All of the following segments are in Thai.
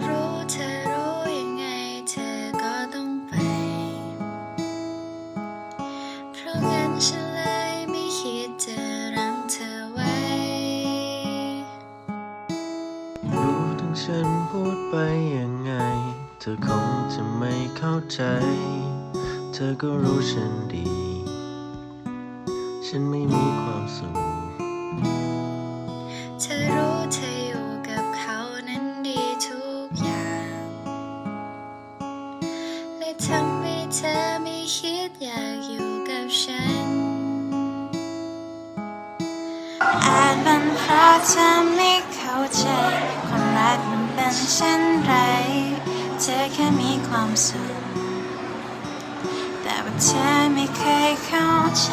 รู้เธอรู้ยังไงเธอก็ต้องไป เพราะงั้นฉันเลยไม่คิดจะรั้งเธอไว้ รู้ถึงฉันพูดไปยังไง เธอคงจะไม่เข้าใจ เธอก็รู้ฉันดี ฉันไม่มีความสุขเธอรู้ คิดอยากอยู่กับฉัน อาจเป็นเพราะเธอไม่เข้าใจ ความรักมันเป็นเช่นไร เธอแค่มีความสุขแต่ว่าเธอไม่เคยเข้าใจ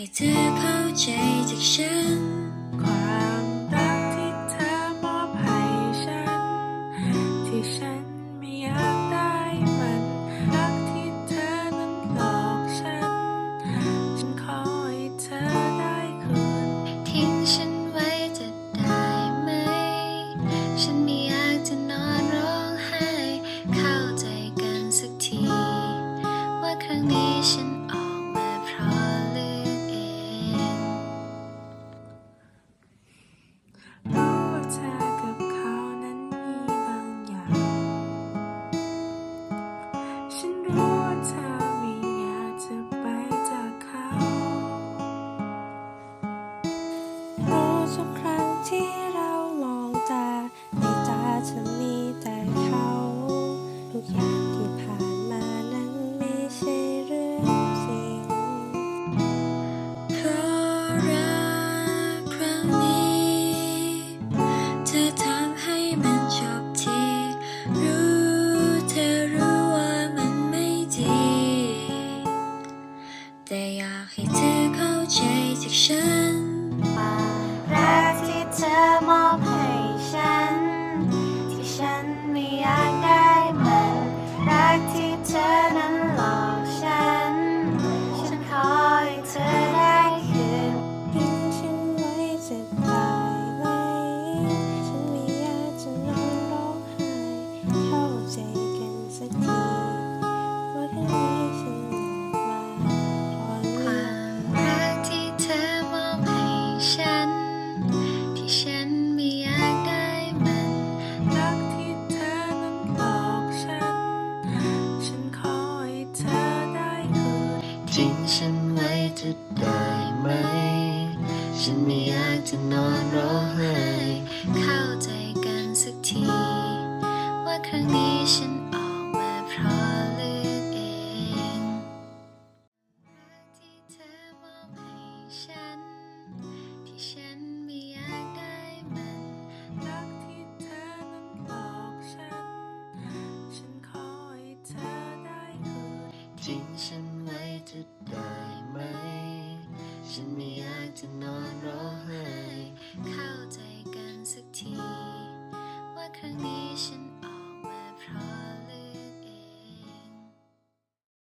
ให้เธอเข้าใจจากฉัน รู้ว่าเธอไม่อยากจะไปจากเขารู้ทุกครั้งที่เรามองตาในตาเธอ ใจะได้ไหม ฉันไม่อยากจะนอนร้องไห้ เข้าใจกันสักที ว่าครั้งนี้ฉันออกมาเพราะเลือกเองรักที่เธอมอบให้ฉัน ที่ฉันไม่อยากได้มันรักที่เธอนั้นหลอกฉัน ฉันขอให้เธอได้คืนทิ้งฉัน จะได้ไหม ฉันไม่อยากจะนอนร้องไห้เข้าใจ